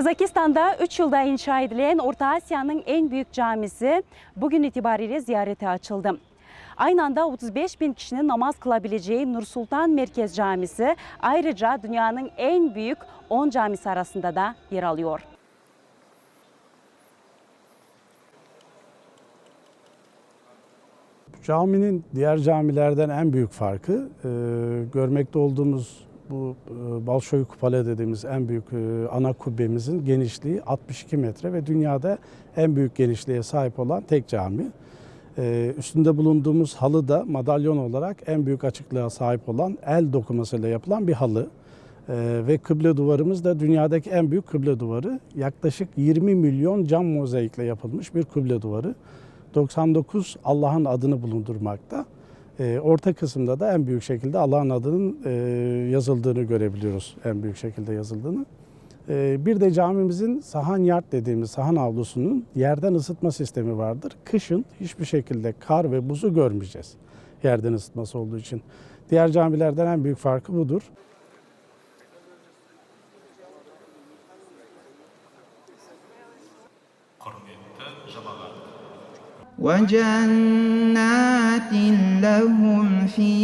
Kazakistan'da 3 yılda inşa edilen Orta Asya'nın en büyük camisi bugün itibariyle ziyarete açıldı. Aynı anda 35 bin kişinin namaz kılabileceği Nur Sultan Merkez Camisi ayrıca dünyanın en büyük 10 camisi arasında da yer alıyor. Caminin diğer camilerden en büyük farkı e, görmekte olduğumuz bu e, Balşoy Kupale dediğimiz en büyük e, ana kubbemizin genişliği 62 metre ve dünyada en büyük genişliğe sahip olan tek cami. E, üstünde bulunduğumuz halı da madalyon olarak en büyük açıklığa sahip olan el dokumasıyla yapılan bir halı. Ve kıble duvarımız da dünyadaki en büyük kıble duvarı. Yaklaşık 20 milyon cam mozaikle yapılmış bir kıble duvarı. 99 Allah'ın adını bulundurmakta. Ee, orta kısımda da en büyük şekilde Allah'ın adının e, yazıldığını görebiliyoruz. En büyük şekilde yazıldığını. Ee, bir de camimizin sahan yard dediğimiz sahan avlusunun yerden ısıtma sistemi vardır. Kışın hiçbir şekilde kar ve buzu görmeyeceğiz. Yerden ısıtması olduğu için. Diğer camilerden en büyük farkı budur. وجنات لهم فيها نعيم